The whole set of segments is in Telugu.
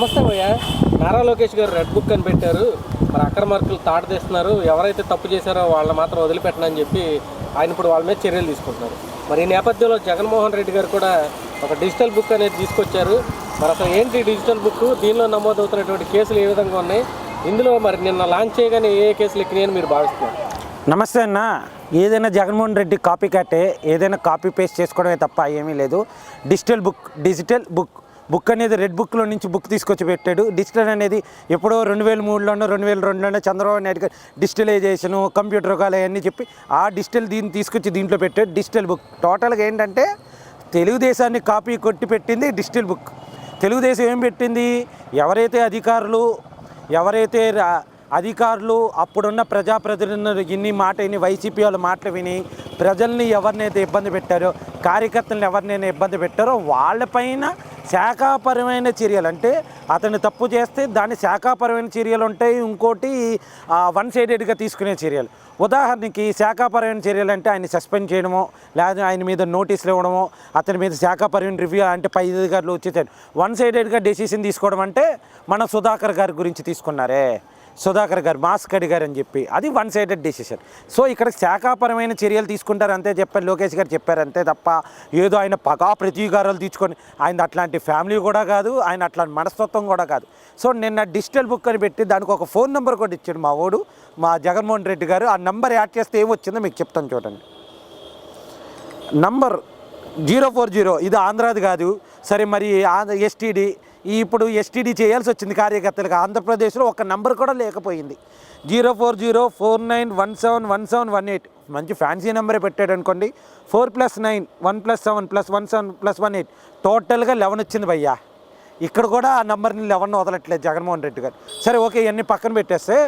నమస్తే భయ్య నారా లోకేష్ గారు రెడ్ బుక్ అని పెట్టారు. మరి అక్కడ మార్కులు తాటదేస్తున్నారు. ఎవరైతే తప్పు చేశారో వాళ్ళని మాత్రం వదిలిపెట్టనని చెప్పి ఆయన ఇప్పుడు వాళ్ళ మీద చర్యలు తీసుకుంటున్నారు. మరి ఈ నేపథ్యంలో జగన్మోహన్ రెడ్డి గారు కూడా ఒక డిజిటల్ బుక్ అనేది తీసుకొచ్చారు. మరి అసలు ఏంటి డిజిటల్ బుక్? దీనిలో నమోదవుతున్నటువంటి కేసులు ఏ విధంగా ఉన్నాయి? ఇందులో మరి నిన్న లాంచ్ చేయగానే ఏ ఏ కేసులు ఎక్కినాయని మీరు భావిస్తున్నారు? నమస్తే అన్న. ఏదైనా జగన్మోహన్ రెడ్డి కాపీ కట్టే ఏదైనా కాపీ పేస్ట్ చేసుకోవడమే తప్ప ఏమీ లేదు. Digital book digital book book అనేది రెడ్ బుక్లో నుంచి బుక్ తీసుకొచ్చి పెట్టాడు. డిజిటల్ అనేది ఎప్పుడో రెండు వేల మూడులోనో రెండు వేల రెండులోనో చంద్రబాబు నాయుడు గారు డిజిటలైజేషను కంప్యూటర్ కాలు అవన్నీ చెప్పి ఆ డిజిటల్ దీన్ని తీసుకొచ్చి దీంట్లో పెట్టాడు. Digital book. టోటల్గా ఏంటంటే తెలుగుదేశాన్ని కాపీ కొట్టి పెట్టింది డిజిటల్ బుక్. తెలుగుదేశం ఏం పెట్టింది? ఎవరైతే అధికారులు ఎవరైతే రా- అధికారులు అప్పుడున్న ప్రజాప్రతినిధులు ఇన్ని మాట విని వైసీపీ వాళ్ళ మాటలు విని ప్రజల్ని ఎవరినైతే ఇబ్బంది పెట్టారో కార్యకర్తలను ఎవరినైనా ఇబ్బంది పెట్టారో వాళ్ళపైన శాఖాపరమైన చర్యలు. అంటే అతను తప్పు చేస్తే దాని శాఖాపరమైన చర్యలు ఉంటాయి ఇంకోటి వన్ సైడెడ్గా తీసుకునే చర్యలు. ఉదాహరణకి శాఖాపరమైన చర్యలు అంటే ఆయన సస్పెండ్ చేయడమో లేదా ఆయన మీద నోటీసులు ఇవ్వడమో అతని మీద శాఖాపరమైన రివ్యూ అంటే పై అధికారులు వచ్చేసాడు వన్ సైడెడ్గా డెసిషన్ తీసుకోవడం అంటే మన సుధాకర్ గారి గురించి తీసుకున్నారే. సుధాకర్ గారు మాస్క్ అడిగారు అని చెప్పి. అది వన్ సైడెడ్ డిసిషన్ సో ఇక్కడ శాఖాపరమైన చర్యలు తీసుకుంటారు అంతే చెప్పారు లోకేష్ గారు చెప్పారు అంతే తప్ప ఏదో ఆయన పగా ప్రతీకారాలు తీసుకొని ఆయన అట్లాంటి ఫ్యామిలీ కూడా కాదు ఆయన అట్లాంటి మనస్తత్వం కూడా కాదు. సో నిన్న డిజిటల్ బుక్ అని పెట్టి దానికి ఒక ఫోన్ నెంబర్ కూడా ఇచ్చాడు మా ఓడు మా జగన్మోహన్ రెడ్డి గారు. ఆ నెంబర్ యాడ్ చేస్తే ఏమొచ్చిందో మీకు చెప్తాను చూడండి. Number zero four zero. ఇది ఆంధ్రాది కాదు. సరే మరి ఎస్టీడీ ఇప్పుడు ఎస్టీడీ చేయాల్సి వచ్చింది కార్యకర్తలకు. ఆంధ్రప్రదేశ్లో ఒక నంబర్ కూడా లేకపోయింది. Zero four zero four nine one seven one seven one eight. మంచి ఫ్యాన్సీ నెంబరే పెట్టాడు అనుకోండి. Four plus nine one plus seven plus one seven plus one eight. టోటల్గా లెవెన్ వచ్చింది భయ్యా. ఇక్కడ కూడా ఆ నెంబర్ని లెవెన్ వదలట్లేదు జగన్మోహన్ రెడ్డి గారు. సరే ఓకే ఇవన్నీ పక్కన పెట్టేస్తే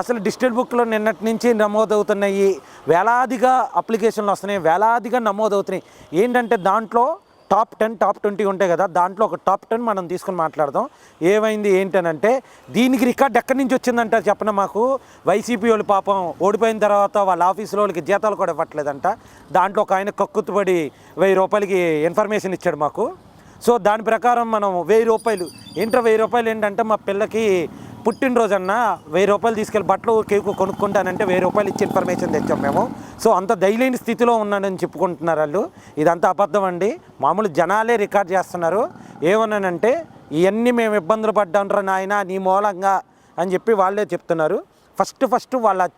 అసలు డిజిటల్ బుక్లో నిన్నటి నుంచి నమోదవుతున్నాయి వేలాదిగా అప్లికేషన్లు వస్తున్నాయి. వేలాదిగా నమోదవుతున్నాయి. ఏంటంటే దాంట్లో టాప్ టెన్ టాప్ ట్వంటీ ఉంటాయి కదా దాంట్లో ఒక టాప్ టెన్ మనం తీసుకుని మాట్లాడదాం. ఏమైంది ఏంటనంటే దీనికి రికార్డ్ ఎక్కడి నుంచి వచ్చిందంట చెప్పన మాకు? వైసీపీ వాళ్ళు పాపం ఓడిపోయిన తర్వాత వాళ్ళ ఆఫీసులో వాళ్ళకి జీతాలు కూడా ఇవ్వట్లేదంట. దాంట్లో ఒక ఆయన కక్కుతుపడి వెయ్యి రూపాయలకి ఇన్ఫర్మేషన్ ఇచ్చాడు మాకు. సో దాని ప్రకారం మనం వెయ్యి రూపాయలు ఏంటో వెయ్యి రూపాయలు ఏంటంటే మా పిల్లకి పుట్టినరోజు అన్న వెయ్యి రూపాయలు తీసుకెళ్ళి బట్టలు కేకు కొనుక్కుంటానంటే వెయ్యి రూపాయలు ఇచ్చి ఇన్ఫర్మేషన్ తెచ్చాం మేము. సో అంత దయలేని స్థితిలో ఉన్నానని చెప్పుకుంటున్నారు వాళ్ళు. ఇదంతా అబద్ధం అండి. మామూలు జనాలే రికార్డ్ చేస్తున్నారు. ఏమన్నానంటే ఇవన్నీ మేము ఇబ్బందులు పడ్డాంట్రా నాయన నీ మూలంగా అని చెప్పి వాళ్ళే చెప్తున్నారు. ఫస్ట్ ఫస్ట్ వాళ్ళ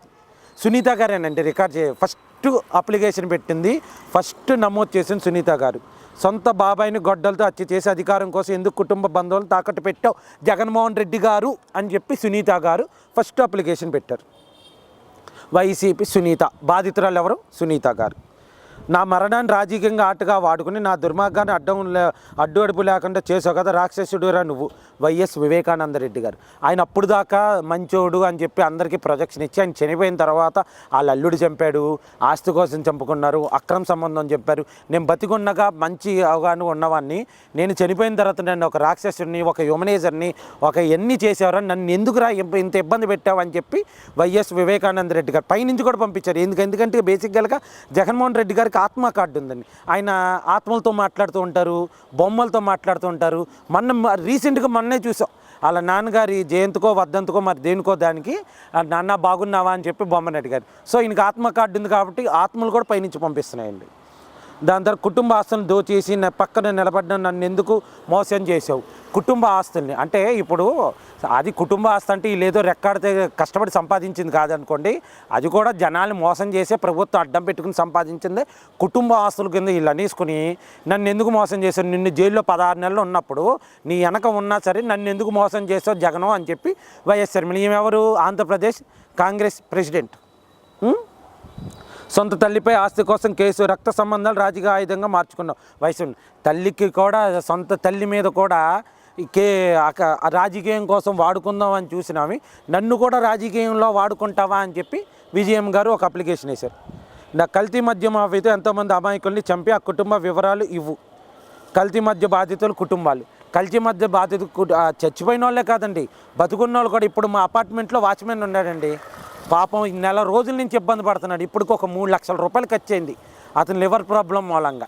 సునీత గారేనండి రికార్డ్ చే ఫస్ట్ అప్లికేషన్ పెట్టింది. ఫస్ట్ నమోదు చేసింది సునీత గారు. సొంత బాబాయిని గొడ్డలతో హత్య చేసి అధికారం కోసం ఎందుకు కుటుంబ బంధువులను తాకట్టు పెట్టావు? జగన్మోహన్ రెడ్డి గారు అని చెప్పి సునీత గారు ఫస్ట్ అప్లికేషన్ పెట్టారు. వైసీపీ సునీత. బాధితురాలు ఎవరు? సునీత గారు. నా మరణాన్ని రాజకీయంగా ఆటగా వాడుకుని నా దుర్మార్గాన్ని అడ్డం అడ్డు అడుపు లేకుండా చేసావు కదా రాక్షసుడురా నువ్వు వైఎస్ వివేకానంద రెడ్డి గారు. ఆయన అప్పుడు దాకా మంచోడు అని చెప్పి అందరికీ ప్రొజెక్షన్ ఇచ్చి ఆయన చనిపోయిన తర్వాత వాళ్ళ అల్లుడు చంపాడు ఆస్తి కోసం చంపుకున్నారు అక్రమ సంబంధం చెప్పారు. నేను బతికున్నగా మంచి అవగాహన ఉన్నవాడిని నేను చనిపోయిన తర్వాత నన్ను ఒక రాక్షసుడిని ఒక హ్యూమనైజర్ని ఒక ఎన్ని చేసేవారని నన్ను ఎందుకురా ఇంత ఇంత ఇబ్బంది పెట్టావు అని చెప్పి వైఎస్ వివేకానంద రెడ్డి గారు పైనుంచి కూడా పంపించారు. ఎందుకు ఎందుకంటే బేసిక్గా జగన్మోహన్ రెడ్డి గారు వాళ్ళకి ఆత్మ కార్డు ఉందండి. ఆయన ఆత్మలతో మాట్లాడుతూ ఉంటారు బొమ్మలతో మాట్లాడుతూ ఉంటారు. మొన్న రీసెంట్గా మొన్నే చూసాం. వాళ్ళ నాన్నగారి జయంతికో వర్ధంతికో మరి దేనికో దానికి నాన్న బాగున్నావా? అని చెప్పి బొమ్మని అడిగారు సో ఈయనకి ఆత్మ కార్డు ఉంది కాబట్టి ఆత్మలు కూడా పైనుంచి పంపిస్తున్నాయండి. దాని తర్వాత కుటుంబ ఆస్తులను దోచేసి నా పక్కన నిలబడిన నన్ను ఎందుకు మోసం చేసావు కుటుంబ ఆస్తుల్ని. అంటే ఇప్పుడు అది కుటుంబ ఆస్తి అంటే వీళ్ళు ఏదో రెక్కాడితే కష్టపడి సంపాదించింది కాదనుకోండి. అది కూడా జనాల్ని మోసం చేసే ప్రభుత్వం అడ్డం పెట్టుకుని సంపాదించింది కుటుంబ ఆస్తుల కింద వీళ్ళు అనేసుకుని నన్ను ఎందుకు మోసం చేశావు? నిన్ను జైల్లో పదహారు నెలలు ఉన్నప్పుడు నీ వెనక ఉన్నా సరే నన్ను ఎందుకు మోసం చేసావు జగను అని చెప్పి వైఎస్ శర్మిళ ఈమె ఎవరు ఆంధ్రప్రదేశ్ కాంగ్రెస్ ప్రెసిడెంట్. సొంత తల్లిపై ఆస్తి కోసం కేసు రక్త సంబంధాలు రాజకీయ ఆయుధంగా మార్చుకున్నాం వయసు తల్లికి కూడా సొంత తల్లి మీద కూడా కే రాజకీయం కోసం వాడుకుందాం అని చూసినామి నన్ను కూడా రాజకీయంలో వాడుకుంటావా అని చెప్పి విజయం గారు ఒక అప్లికేషన్ వేశారు. నా కల్తీ మద్యం అయితే ఎంతోమంది అమాయకుల్ని చంపి ఆ కుటుంబ వివరాలు ఇవ్వు. కల్తీ మధ్య బాధితులు కుటుంబాలు. కల్తీ మధ్య బాధితు చచ్చిపోయిన వాళ్ళే కాదండి. బతుకున్న వాళ్ళు కూడా ఇప్పుడు మా అపార్ట్మెంట్లో వాచ్మెన్ ఉన్నాడండి. పాపం ఈ నెల రోజుల నుంచి ఇబ్బంది పడుతున్నాడు. ఇప్పటికి ఒక మూడు లక్షల రూపాయలు ఖర్చు అయింది అతని లివర్ ప్రాబ్లం మూలంగా.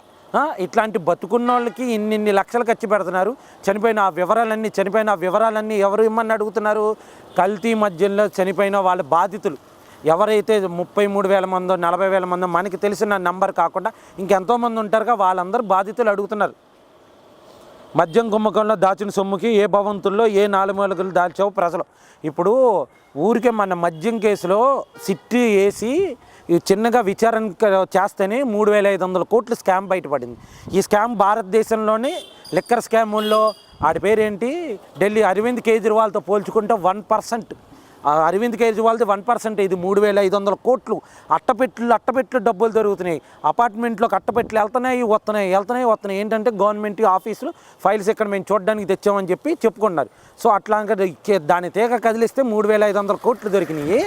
ఇట్లాంటి బతుకున్న వాళ్ళకి ఇన్ని ఇన్ని లక్షలు ఖర్చు పెడుతున్నారు. చనిపోయిన ఆ వివరాలన్నీ చనిపోయిన ఆ వివరాలన్నీ ఎవరు ఇమ్మని అడుగుతున్నారు? కల్తీ మధ్యలో చనిపోయిన వాళ్ళ బాధితులు. ఎవరైతే ముప్పై మూడు వేల మందో నలభై వేల మందో మనకి తెలిసిన నంబర్ కాకుండా ఇంకెంతోమంది ఉంటారుగా వాళ్ళందరూ బాధితులు అడుగుతున్నారు. మద్యం కుమ్మకంలో దాచిన సొమ్ముకి ఏ భవంతుల్లో ఏ నాలుగు దాల్చావు ప్రజలు. ఇప్పుడు ఊరికే మన మద్యం కేసులో సిట్టి వేసి ఈ చిన్నగా విచారణ చేస్తేనే మూడు వేల ఐదు వందల కోట్లు స్కామ్ బయటపడింది. ఈ స్కామ్ భారతదేశంలోని లిక్కర్ స్కాముల్లో ఆడి పేరేంటి? ఢిల్లీ అరవింద్ కేజ్రీవాల్తో పోల్చుకుంటే వన్ పర్సెంట్. అరవింద్ కేజ్రీవాల్ది వన్ పర్సెంట్ ఇది మూడు వేల ఐదు వందల కోట్లు. అట్టపెట్లు అట్టపెట్లు డబ్బులు దొరుకుతున్నాయి. అపార్ట్మెంట్లోకి అట్టపెట్లు వెళ్తున్నాయి వస్తున్నాయి వెళ్తున్నాయి వస్తున్నాయి. ఏంటంటే గవర్నమెంట్ ఆఫీసులు ఫైల్స్ ఇక్కడ మేము చూడడానికి తెచ్చామని చెప్పి చెప్పుకున్నారు. సో అట్లా దాని తీగ కదిలిస్తే మూడు వేల ఐదు వందల కోట్లు దొరికినాయి.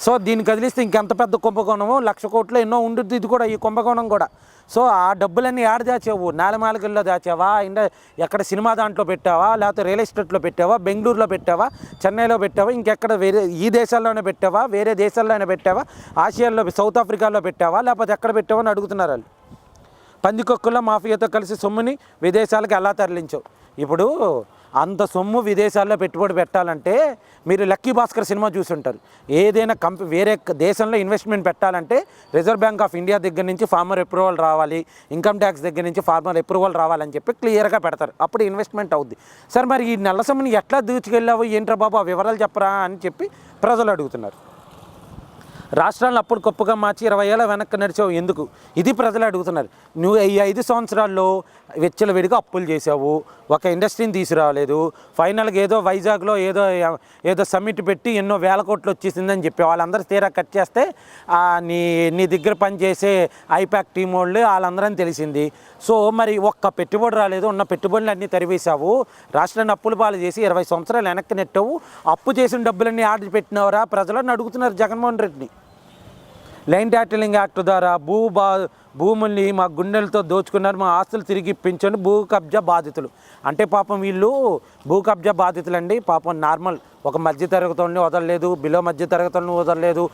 సో దీన్ని కదిలిస్తే ఇంకెంత పెద్ద కుంభకోణము? లక్ష కోట్లు ఎన్నో ఉండుద్ది ఇది కూడా ఈ కుంభకోణం కూడా. సో ఆ డబ్బులన్నీ ఆడ దాచావు? నేలమాలకల్లో దాచావా? ఇంకా ఎక్కడ సినిమా దాంట్లో పెట్టావా? లేకపోతే రియల్ ఎస్టేట్లో పెట్టావా? బెంగళూరులో పెట్టావా? చెన్నైలో పెట్టావా? ఇంకెక్కడ వేరే ఈ దేశాల్లోనే పెట్టావా? వేరే దేశాల్లోనే పెట్టావా? ఆసియాలో సౌత్ ఆఫ్రికాలో పెట్టావా? లేకపోతే ఎక్కడ పెట్టావా? అని అడుగుతున్నారు వాళ్ళు. పందికొక్కుల మాఫియాతో కలిసి సొమ్ముని విదేశాలకు ఎలా తరలించావు ఇప్పుడు అంత సొమ్ము విదేశాల్లో పెట్టుబడి పెట్టాలంటే మీరు లక్కీ భాస్కర్ సినిమా చూసుంటారు. ఏదైనా కంపెనీ వేరే దేశంలో ఇన్వెస్ట్మెంట్ పెట్టాలంటే రిజర్వ్ బ్యాంక్ ఆఫ్ ఇండియా దగ్గర నుంచి ఫార్మర్ అప్రూవల్ రావాలి ఇన్కమ్ ట్యాక్స్ దగ్గర నుంచి ఫార్మర్ అప్రూవల్ రావాలని చెప్పి క్లియర్గా పెడతారు. అప్పుడు ఇన్వెస్ట్మెంట్ అవుద్ది. సార్ మరి ఈ నల్ల సొమ్ముని ఎట్లా దూచుకెళ్ళావు? ఏంట్రా బాబు? ఆ వివరాలు చెప్పరా అని చెప్పి ప్రజలు అడుగుతున్నారు. రాష్ట్రాలను అప్పుడు గొప్పగా మార్చి ఇరవై ఏళ్ళ వెనక్కి నడిచావు. ఎందుకు? ఇది ప్రజలు అడుగుతున్నారు. నువ్వు ఈ ఐదు సంవత్సరాల్లో విడిగా అప్పులు చేసావు ఒక ఇండస్ట్రీని తీసుకురావలేదు ఫైనల్గా ఏదో వైజాగ్లో ఏదో ఏదో సమ్మిట్ పెట్టి ఎన్నో వేల కోట్లు వచ్చేసిందని చెప్పి వాళ్ళందరూ తీరా కట్ చేస్తే నీ నీ దగ్గర పనిచేసే ఐపాక్ టీం వాళ్ళు వాళ్ళందరం తెలిసింది. సో మరి ఒక్క పెట్టుబడి రాలేదు. ఉన్న పెట్టుబడులు అన్నీ తరివేశావు. రాష్ట్రాన్ని అప్పులు పాలు చేసి ఇరవై సంవత్సరాలు వెనక్కి నెట్టావు. అప్పు చేసిన డబ్బులన్నీ ఆర్డర్ పెట్టినవరా ప్రజలను అడుగుతున్నారు జగన్మోహన్ రెడ్డిని. లైన్ ట్యాటిలింగ్ యాక్ట్ ద్వారా భూ బా భూముల్ని మా గుండెలతో దోచుకున్నారు. మా ఆస్తులు తిరిగి ఇప్పించండి భూ కబ్జా బాధితులు. అంటే పాపం వీళ్ళు భూ కబ్జా బాధితులండి. పాపం నార్మల్. ఒక మధ్య తరగతుల్ని వదలలేదు బిలో మధ్య తరగతులను వదలలేదు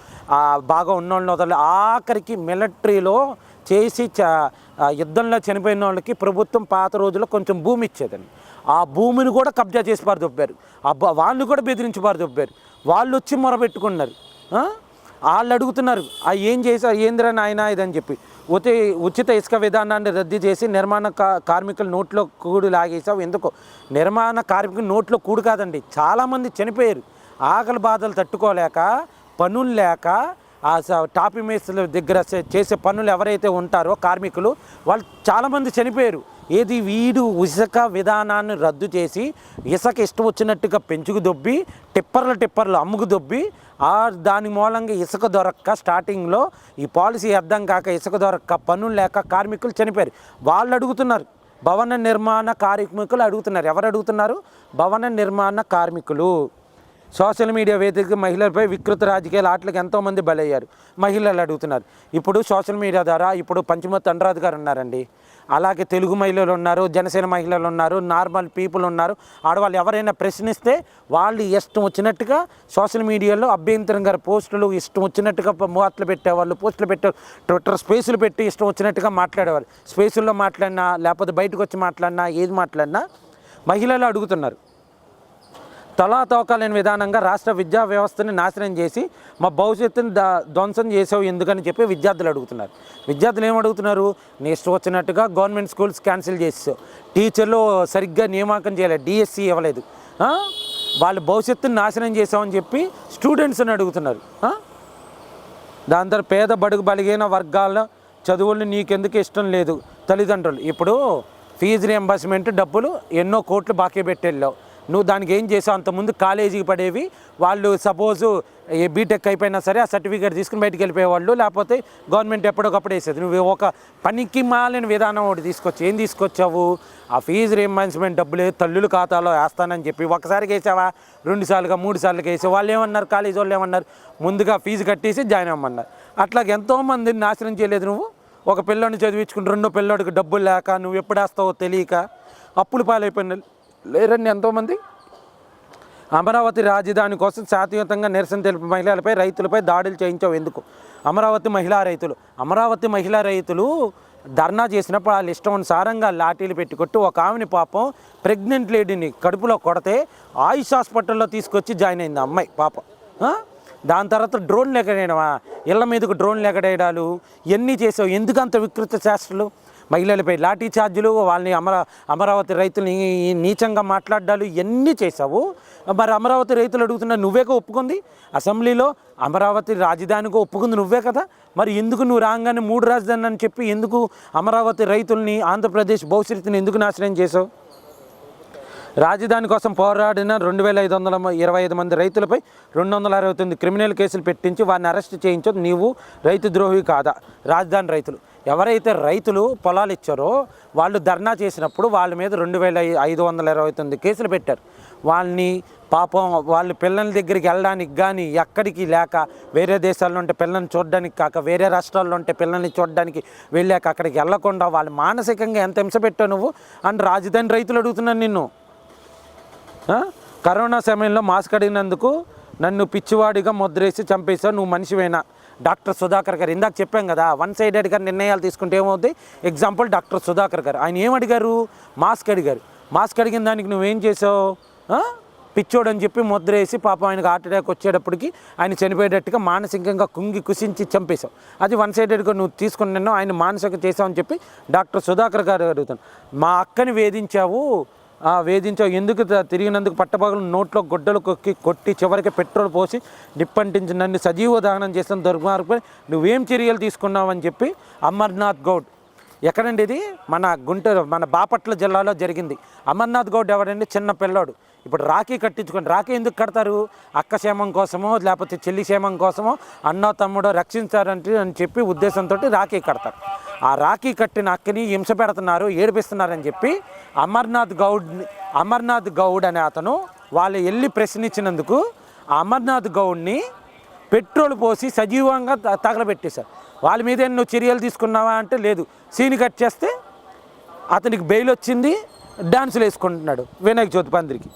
బాగా ఉన్న వాళ్ళని వదలలేదు. ఆఖరికి మిలిటరీలో చేసి చ యుద్ధంలో చనిపోయిన వాళ్ళకి ప్రభుత్వం పాత రోజుల్లో కొంచెం భూమి ఇచ్చేదండి. ఆ భూమిని కూడా కబ్జా చేసి పారు ఆ అబ్బా వాళ్ళు కూడా బెదిరించి పారు వాళ్ళు వచ్చి మొరబెట్టుకున్నారు వాళ్ళు అడుగుతున్నారు ఆ ఏం చేశారు ఏందిరా నాయన ఇదని చెప్పి. ఉచి ఉచిత ఇసుక విధానాన్ని రద్దు చేసి నిర్మాణ కా- కార్మికుల నోట్లో కూడు లాగేసావు ఎందుకు? నిర్మాణ కార్మికుల నోట్లో కూడు కాదండి. చాలామంది చనిపోయారు. ఆకలి బాధలు తట్టుకోలేక పనులు లేక ఆ స- టాపీ మేస్త్రుల దగ్గర చేసే పనులు ఎవరైతే ఉంటారో కార్మికులు వాళ్ళు చాలామంది చనిపోయారు. ఏది వీడు ఇసుక విధానాన్ని రద్దు చేసి ఇసుక ఇష్టం వచ్చినట్టుగా పెంచుకు దొబ్బి టిప్పర్లు టిప్పర్లు అమ్ముకు దొబ్బి ఆ దాని మూలంగా ఇసుక దొరక్క స్టార్టింగ్లో ఈ పాలసీ అర్థం కాక ఇసుక దొరక్క పనులు లేక కార్మికులు చనిపోయారు. వాళ్ళు అడుగుతున్నారు. భవన నిర్మాణ కార్మికులు అడుగుతున్నారు. ఎవరు అడుగుతున్నారు? భవన నిర్మాణ కార్మికులు. సోషల్ మీడియా వేదిక మహిళలపై వికృత రాజకీయాల ఆటలకు ఎంతోమంది బలయ్యారు. మహిళలు అడుగుతున్నారు. ఇప్పుడు సోషల్ మీడియా ద్వారా ఇప్పుడు పంచమత్ అనురాధ్ గారు ఉన్నారండి. అలాగే తెలుగు మహిళలు ఉన్నారు జనసేన మహిళలు ఉన్నారు నార్మల్ పీపుల్ ఉన్నారు. ఆడవాళ్ళు ఎవరైనా ప్రశ్నిస్తే వాళ్ళు ఇష్టం వచ్చినట్టుగా సోషల్ మీడియాలో అభ్యంతరం గారి పోస్టులు ఇష్టం వచ్చినట్టుగా మూతలు పెట్టేవాళ్ళు పోస్టులు పెట్టే ట్విట్టర్ స్పేసులు పెట్టి ఇష్టం వచ్చినట్టుగా మాట్లాడేవారు. స్పేసుల్లో మాట్లాడినా లేకపోతే బయటకు వచ్చి మాట్లాడినా ఏది మాట్లాడినా మహిళలు అడుగుతున్నారు. తలాతోకాలేని విధానంగా రాష్ట్ర విద్యా వ్యవస్థని నాశనం చేసి మా భవిష్యత్తుని దా ధ్వంసం చేసావు ఎందుకని చెప్పి విద్యార్థులు అడుగుతున్నారు. విద్యార్థులు ఏమడుగుతున్నారు అడుగుతున్నారు? నీ ఇష్టం వచ్చినట్టుగా గవర్నమెంట్ స్కూల్స్ క్యాన్సిల్ చేసావు టీచర్లు సరిగ్గా నియామకం చేయలేదు డిఎస్సి ఇవ్వలేదు. వాళ్ళ భవిష్యత్తుని నాశనం చేసామని చెప్పి స్టూడెంట్స్ని అడుగుతున్నారు. దాని తర్వాత పేద బడుగు బలిగిన వర్గాల చదువులు నీకెందుకు ఇష్టం లేదు తల్లిదండ్రులు. ఇప్పుడు ఫీజు రియంబర్స్మెంట్ డబ్బులు ఎన్నో కోట్లు బాకీ పెట్టెళ్ళావు. నువ్వు దానికి ఏం చేసావు? అంతకుముందు కాలేజీకి పడేవి. వాళ్ళు సపోజు ఏ బీటెక్ అయిపోయినా సరే ఆ సర్టిఫికేట్ తీసుకుని బయటికి వెళ్ళిపోయేవాళ్ళు. లేకపోతే గవర్నమెంట్ ఎప్పటికప్పుడు వేసేది. నువ్వు ఒక పనికి మాలిన విధానం ఒకటి తీసుకొచ్చి ఏం తీసుకొచ్చావు? ఆ ఫీజు రియంబర్స్మెంట్ డబ్బులు తల్లుల ఖాతాలో వేస్తానని చెప్పి ఒకసారికి వేసావా? రెండు సార్లుగా మూడు సార్లుగా వేసావు. వాళ్ళు ఏమన్నారు? కాలేజీ వాళ్ళు ఏమన్నారు? ముందుగా ఫీజు కట్టేసి జాయిన్ అవ్వమన్నారు. అట్లాగే ఎంతోమందిని నాశనం చేయలేదు నువ్వు? ఒక పిల్లోని చదివించుకుని రెండో పిల్లోడికి డబ్బులు లేక నువ్వు ఎప్పుడు వేస్తావో తెలియక అప్పులు పాలైపోయిన లేరండి ఎంతోమంది? అమరావతి రాజధాని కోసం శాంతియుతంగా నిరసన తెలిపి మహిళలపై రైతులపై దాడులు చేయించావు ఎందుకు? అమరావతి మహిళా రైతులు. అమరావతి మహిళా రైతులు ధర్నా చేసినప్పుడు వాళ్ళు ఇష్టానుసారంగా లాఠీలు పెట్టుకొట్టి ఒక ఆమెని పాపం ప్రెగ్నెంట్ లేడీని కడుపులో కొడితే ఆయుష్ హాస్పిటల్లో తీసుకొచ్చి జాయిన్ అయింది అమ్మాయి పాపం. దాని తర్వాత డ్రోన్లు ఎక్కడేయడమా? ఇళ్ళ మీదకు డ్రోన్లు ఎక్కడేయడాలు? ఎన్ని చేసావు? ఎందుకంత వికృత శాస్త్రలు? మహిళలపై లాఠీ ఛార్జీలు వాళ్ళని అమర అమరావతి రైతులని నీచంగా మాట్లాడాలు ఇవన్నీ చేసావు మరి అమరావతి రైతులు అడుగుతున్నా నువ్వేగా ఒప్పుకుంది? అసెంబ్లీలో అమరావతి రాజధానిగా ఒప్పుకుంది నువ్వే కదా? మరి ఎందుకు నువ్వు రాగానే మూడు రాజధాని అని చెప్పి ఎందుకు అమరావతి రైతుల్ని ఆంధ్రప్రదేశ్ భవిష్యత్తుని ఎందుకు నాశనం చేసావు రాజధాని కోసం పోరాడిన రెండు వేల ఐదు వందల ఇరవై ఐదు మంది రైతులపై రెండు వందల అరవై తొమ్మిది క్రిమినల్ కేసులు పెట్టించి వారిని అరెస్ట్ చేయించదు నీవు రైతు ద్రోహి కాదా? రాజధాని రైతులు. ఎవరైతే రైతులు పొలాలు ఇచ్చారో వాళ్ళు ధర్నా చేసినప్పుడు వాళ్ళ మీద రెండు వేల ఐదు వందల ఇరవై తొమ్మిది కేసులు పెట్టారు. వాళ్ళని పాపం వాళ్ళ పిల్లల దగ్గరికి వెళ్ళడానికి కానీ ఎక్కడికి లేక వేరే దేశాల్లో ఉంటే పిల్లల్ని చూడడానికి కాక వేరే రాష్ట్రాల్లో ఉంటే పిల్లల్ని చూడడానికి వెళ్ళాక అక్కడికి వెళ్ళకుండా వాళ్ళు మానసికంగా ఎంత హింస పెట్టావు నువ్వు? అని రాజధాని రైతులు అడుగుతున్నాను నిన్ను. కరోనా సమయంలో మాస్క్ అడిగినందుకు నన్ను పిచ్చివాడిగా ముద్రేసి చంపేశావు. నువ్వు మనిషివేనా? డాక్టర్ సుధాకర్ గారు. ఇందాక చెప్పాం కదా వన్ సైడెడ్గా నిర్ణయాలు తీసుకుంటే ఏమవుతుంది ఎగ్జాంపుల్ డాక్టర్ సుధాకర్ గారు. ఆయన ఏమడిగారు మాస్క్ అడిగారు. మాస్క్ అడిగిన దానికి నువ్వేం చేసావు? పిచ్చోడు అని చెప్పి ముద్ర వేసి పాపం ఆయనకు హార్ట్ అటాక్ వచ్చేటప్పటికి ఆయన చనిపోయేటట్టుగా మానసికంగా కుంగి కుసించి చంపేశావు. అది వన్ సైడెడ్గా నువ్వు తీసుకున్నాను ఆయన మానసిక చేసావు అని చెప్పి డాక్టర్ సుధాకర్ గారు అడుగుతాను మా అక్కని వేధించావు. వేధించావు ఎందుకు తిరిగినందుకు పట్టపగలు నోట్లో గొడ్డలు కొక్కి కొట్టి చివరికి పెట్రోల్ పోసి నిప్పంటించి నన్ను సజీవ దహనం చేసిన దుర్మార్గం నువ్వేం చర్యలు తీసుకున్నావు అని చెప్పి అమర్నాథ్ గౌడ్ ఎక్కడండి ఇది? మన గుంటూరు మన బాపట్ల జిల్లాలో జరిగింది. అమర్నాథ్ గౌడ్ ఎవడండి? చిన్న పిల్లోడు. ఇప్పుడు రాఖీ కట్టించుకొని రాఖీ ఎందుకు కడతారు? అక్క క్షేమం కోసమో లేకపోతే చెల్లి క్షేమం కోసమో అన్నో తమ్ముడో రక్షించారంటే అని చెప్పి ఉద్దేశంతో రాఖీ కడతారు. ఆ రాఖీ కట్టిన అక్కని హింస పెడుతున్నారు ఏడిపిస్తున్నారని చెప్పి అమర్నాథ్ గౌడ్ అమర్నాథ్ గౌడ్ అనే అతను వాళ్ళు వెళ్ళి ప్రశ్నించినందుకు ఆ అమర్నాథ్ గౌడ్ని పెట్రోల్ పోసి సజీవంగా తగలబెట్టేశారు. వాళ్ళ మీద నువ్వు చర్యలు తీసుకున్నావా అంటే లేదు. సీని కట్ చేస్తే అతనికి బెయిల్ వచ్చింది డాన్సులు వేసుకుంటున్నాడు వినాయక చవితి పందిరికి.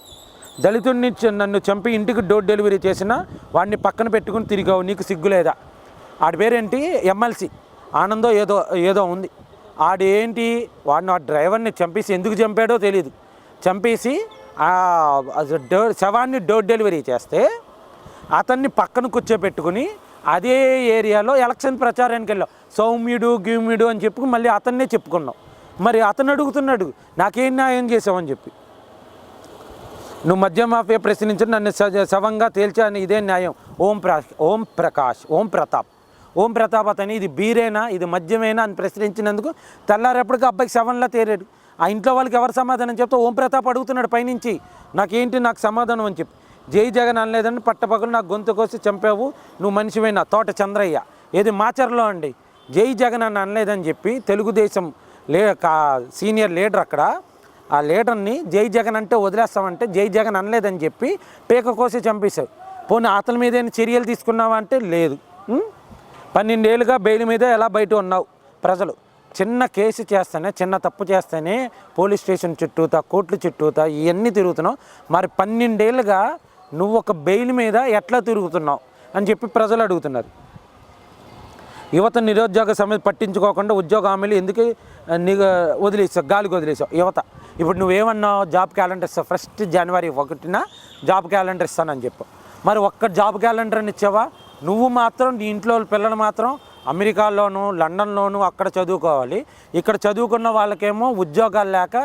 దళితుడిని నన్ను చంపి ఇంటికి డోర్ డెలివరీ చేసినా వాడిని పక్కన పెట్టుకుని తిరిగావు నీకు సిగ్గులేదా ఆడి పేరేంటి? ఎమ్మెల్సీ. ఆనందో ఏదో ఏదో ఉంది. ఆడు ఏంటి? వాడిని ఆ డ్రైవర్ని చంపేసి ఎందుకు చంపాడో తెలియదు చంపేసి డోర్ శవాన్ని డోర్ డెలివరీ చేస్తే అతన్ని పక్కన కూర్చోబెట్టుకుని అదే ఏరియాలో ఎలక్షన్ ప్రచారానికి వెళ్ళాం. సౌమ్యుడు గిమ్యుడు అని చెప్పి మళ్ళీ అతన్నే చెప్పుకున్నాం. మరి అతను అడుగుతున్నాడు నాకేం న్యాయం చేసావని చెప్పి. నువ్వు మద్య మాఫియా ప్రశ్నించి నన్ను సజ- శవంగా తేల్చాను ఇదే న్యాయం. ఓం ప్ర ఓం ప్రకాష్ ఓం ప్రతాప్. ఓం ప్రతాప్ అతని ఇది బీరేనా ఇది మద్యమేనా? అని ప్రశ్నించినందుకు తెల్లారేపటికి అబ్బాయికి శవంలా తేరాడు. ఆ ఇంట్లో వాళ్ళకి ఎవరు సమాధానం చెప్తే ఓం ప్రతాప్ అడుగుతున్నాడు పైనుంచి. నాకేంటి నాకు సమాధానం? అని చెప్పి. జై జగన్ అనలేదని పట్టపగలు నాకు గొంతు కోసి చంపావు. నువ్వు మనిషివైనా తోట చంద్రయ్య. ఏది మాచర్లో అండి. జై జగన్ అని అనలేదని చెప్పి తెలుగుదేశం లే కా సీనియర్ లీడర్ అక్కడ. ఆ లీడర్ని జై జగన్ అంటే వదిలేస్తామంటే జై జగన్ అనలేదని చెప్పి పీక కోసి చంపేశావు పోనీ అతని మీద ఏమైనా చర్యలు తీసుకున్నావా అంటే లేదు. పన్నెండేళ్ళుగా బెయిల్ మీద ఎలా బయట ఉన్నావు? ప్రజలు చిన్న కేసు చేస్తేనే చిన్న తప్పు చేస్తేనే పోలీస్ స్టేషన్ చుట్టూతా కోర్టుల చుట్టూతా ఇవన్నీ తిరుగుతున్నావు. మరి పన్నెండేళ్ళుగా నువ్వు ఒక బెయిల్ మీద ఎట్లా తిరుగుతున్నావు అని చెప్పి ప్రజలు అడుగుతున్నారు. యువత నిరుద్యోగ సమస్య పట్టించుకోకుండా ఉద్యోగ హామీలు ఎందుకు వదిలేసావు గాలికి వదిలేసావు? యువత ఇప్పుడు నువ్వేమన్నావు జాబ్ క్యాలెండర్ ఇస్తావు ఫస్ట్ జనవరి ఒకటిన జాబ్ క్యాలెండర్ ఇస్తానని చెప్పు. మరి ఒక్క జాబ్ క్యాలెండర్ అని ఇచ్చావా? నువ్వు మాత్రం నీ ఇంట్లో వాళ్ళ పిల్లలు మాత్రం అమెరికాలోను లండన్లోను అక్కడ చదువుకోవాలి. ఇక్కడ చదువుకున్న వాళ్ళకేమో ఉద్యోగాలు లేక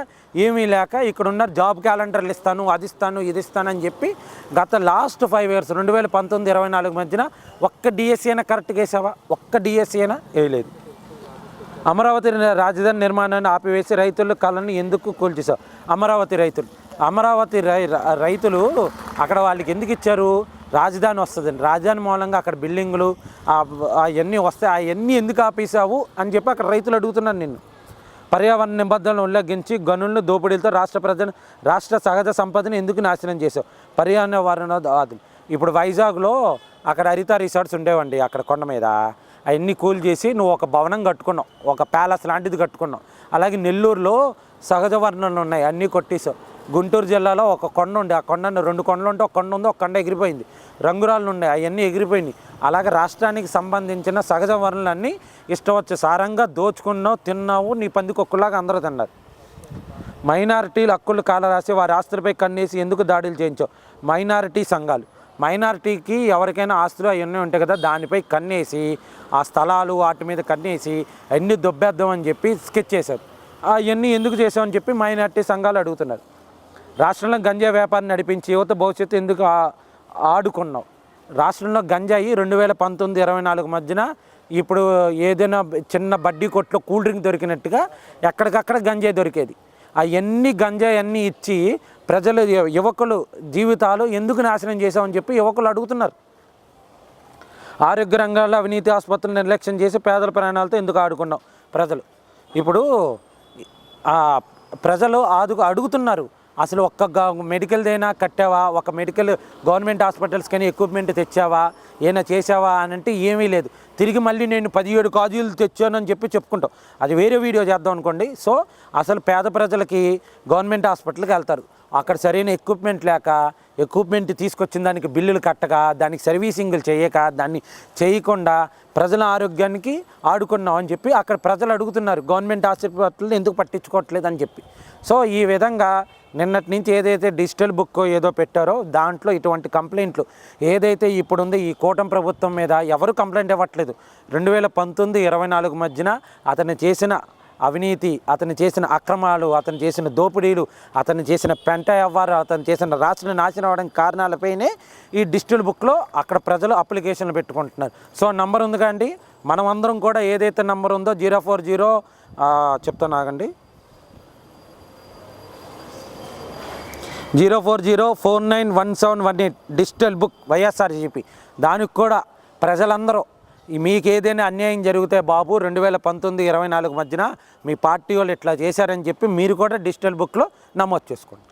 ఏమీ లేక ఇక్కడ ఉన్న జాబ్ క్యాలెండర్లు ఇస్తాను అది ఇస్తాను ఇది ఇస్తానని చెప్పి గత లాస్ట్ ఫైవ్ ఇయర్స్ రెండు వేల పంతొమ్మిది ఇరవై నాలుగు మధ్యన ఒక్క డిఎస్సీ అయినా కరెక్ట్గా వేసావా ఒక్క డిఎస్సీ అయినా వేయలేదు. అమరావతి రాజధాని నిర్మాణాన్ని ఆపివేసి రైతుల కళను ఎందుకు కూల్చేశావు? అమరావతి రైతులు. అమరావతి రై రైతులు అక్కడ వాళ్ళకి ఎందుకు ఇచ్చారు? రాజధాని వస్తుందండి. రాజధాని మూలంగా అక్కడ బిల్డింగులు అవన్నీ వస్తాయి. అవన్నీ ఎందుకు ఆపేసావు అని చెప్పి అక్కడ రైతులు అడుగుతున్నాను నిన్ను. పర్యావరణ నిబంధనలు ఉల్లంఘించి గనులను దోపిడీలతో రాష్ట్ర ప్రజల రాష్ట్ర సహజ సంపదను ఎందుకు నాశనం చేసావు పర్యావరణవాదులు ఇప్పుడు వైజాగ్లో అక్కడ హరిత రిసార్ట్స్ ఉండేవండి అక్కడ కొండ మీద. అవన్నీ కూల్ చేసి నువ్వు ఒక భవనం కట్టుకున్నావు. ఒక ప్యాలెస్ లాంటిది కట్టుకున్నావు. అలాగే నెల్లూరులో సహజ వనరులు ఉన్నాయి. అన్నీ కొట్టేసావు గుంటూరు జిల్లాలో ఒక కొండ ఉండే. ఆ కొండ రెండు కొండలు ఉంటే ఒక కొండ ఉంది ఒక కొండ ఎగిరిపోయింది. రంగురాళ్ళు ఉండే అవన్నీ ఎగిరిపోయినాయి. అలాగే రాష్ట్రానికి సంబంధించిన సహజ వనరులన్నీ ఇష్టం వచ్చే సారంగా దోచుకున్నావు తిన్నావు నీ పందికొక్కులాగా అందరూ తిన్నారు. మైనారిటీలు హక్కులు కాలరాసి వారి ఆస్తులపై కన్నేసి ఎందుకు దాడులు చేయించావు? మైనారిటీ సంఘాలు. మైనారిటీకి ఎవరికైనా ఆస్తులు అవన్నీ ఉంటాయి కదా దానిపై కన్నేసి ఆ స్థలాలు వాటి మీద కన్నేసి అన్నీ దొబ్బేద్దామని చెప్పి స్కెచ్ చేశారు. అవన్నీ ఎందుకు చేసామని చెప్పి మైనారిటీ సంఘాలు అడుగుతున్నారు. రాష్ట్రంలో గంజా వ్యాపారం నడిపించి యువత భవిష్యత్తు ఎందుకు ఆడుకున్నాం ఆడుకున్నావు? రాష్ట్రంలో గంజాయి రెండు వేల పంతొమ్మిది ఇరవై నాలుగు మధ్యన ఇప్పుడు ఏదైనా చిన్న బడ్డీ కొట్లో కూల్ డ్రింక్ దొరికినట్టుగా ఎక్కడికక్కడ గంజాయి దొరికేది. అవన్నీ గంజాయి అన్నీ ఇచ్చి ప్రజలు యువకులు జీవితాలు ఎందుకు నాశనం చేశామని చెప్పి యువకులు అడుగుతున్నారు. ఆరోగ్య రంగాల్లో అవినీతి ఆసుపత్రులు నిర్లక్ష్యం చేసి పేదల ప్రాణాలతో ఎందుకు ఆడుకున్నాం ప్రజలు? ఇప్పుడు ప్రజలు ఆదు అడుగుతున్నారు. అసలు ఒక్క మెడికల్దైనా కట్టావా? ఒక మెడికల్ గవర్నమెంట్ హాస్పిటల్స్ కానీ ఎక్విప్మెంట్ తెచ్చావా? ఏమైనా చేసావా అని అంటే ఏమీ లేదు. తిరిగి మళ్ళీ నేను పదిహేడు కాజీలు తెచ్చానని చెప్పి చెప్పుకుంటాం. అది వేరే వీడియో చేద్దాం అనుకోండి. సో అసలు పేద ప్రజలకి గవర్నమెంట్ హాస్పిటల్కి వెళ్తారు. అక్కడ సరైన ఎక్విప్మెంట్ లేక ఎక్విప్మెంట్ తీసుకొచ్చిన దానికి బిల్లులు కట్టక దానికి సర్వీసింగ్లు చేయక దాన్ని చేయకుండా ప్రజల ఆరోగ్యానికి ఆడుకున్నాం అని చెప్పి అక్కడ ప్రజలు అడుగుతున్నారు. గవర్నమెంట్ హాస్పిటల్ ఎందుకు పట్టించుకోవట్లేదు అని చెప్పి. సో ఈ విధంగా నిన్నటి నుంచి ఏదైతే డిజిటల్ బుక్ ఏదో పెట్టారో దాంట్లో ఇటువంటి కంప్లైంట్లు. ఏదైతే ఇప్పుడుంది ఈ కూటమి ప్రభుత్వం మీద ఎవరు కంప్లైంట్ ఇవ్వట్లేదు. రెండు వేల పంతొమ్మిది ఇరవై నాలుగు మధ్యన అతను చేసిన అవినీతి అతను చేసిన అక్రమాలు అతను చేసిన దోపిడీలు అతను చేసిన పెంట అవ్వారు అతను చేసిన రాష్ట్రం నాశనం అవడానికి కారణాలపైనే ఈ డిజిటల్ బుక్లో అక్కడ ప్రజలు అప్లికేషన్లు పెట్టుకుంటున్నారు. సో నంబర్ ఉంది కాండి మనం అందరం కూడా ఏదైతే నంబర్ ఉందో జీరో ఫోర్ జీరో చెప్తాను zero four zero four nine one seven one eight digital book YSRCP దానికి కూడా ప్రజలందరూ మీకు ఏదైనా అన్యాయం జరిగితే బాబు రెండు వేల పంతొమ్మిది ఇరవై నాలుగు మధ్యన మీ పార్టీ వాళ్ళు ఇట్లా చేశారని చెప్పి మీరు కూడా డిజిటల్ బుక్లో నమోదు చేసుకోండి.